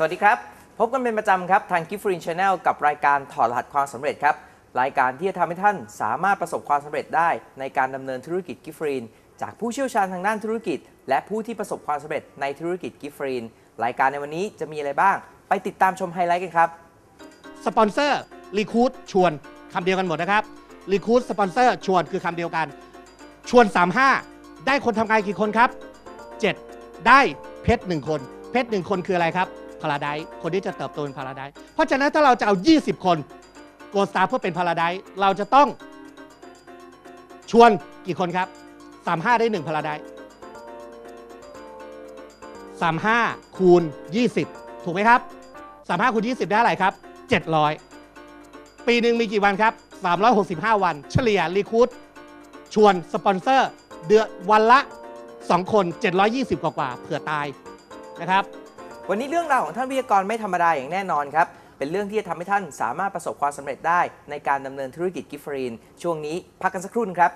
สวัสดีครับ พบกันเป็นประจำครับ ทาง g i f t r i n Channel กับรายการถอดรหัสความสำเร็จครับ รายการที่จะทำให้ท่านสามารถประสบความสำเร็จได้ ในการดำเนินธุรกิจ g i f t r i n จากผู้เชี่ยวชาญทางด้านธุรกิจ และผู้ที่ประสบความสำเร็จในธุรกิจ g i f t r i n รายการในวันนี้จะมีอะไรบ้าง ไปติดตามชมไฮไลท์กันครับ สปอนเซอร์รีคูดชวนคำเดียวกันหมดนะครับรีคูดสปอนเซอร์ชวนคือคำเดียวกัน ชวน 35 ได้คนทำงานกี่คนครับ 7 ได้เพชรหนึ่งคน เพชรหนึ่งคนคืออะไรครับ พาราไดคนที่จะเติบโตเป็นพาราไดเพราะฉะนั้นถ้าเราจะเอา 20 คนโกสตาเพื่อเป็นพาราไดเราจะต้องชวนกี่คนครับ 35 ได้1พาราได35 คูณ 20 ถูกไหมครับ 35 คูณ 20 ได้อะไรครับ 700 ปีหนึ่งมีกี่วันครับ 365 วัน เฉลี่ยรีคูดชวนสปอนเซอร์ เดือนวันละ 2 คน 720 กว่ากว่าเผื่อตายนะครับ วันนี้เรื่องราวของท่านวิทยากรไม่ธรรมดาอย่างแน่นอนครับ เป็นเรื่องที่จะทำให้ท่านสามารถประสบความสำเร็จได้ในการดำเนินธุรกิจกิฟฟรีน ช่วงนี้พักกันสักครู่นึงครับ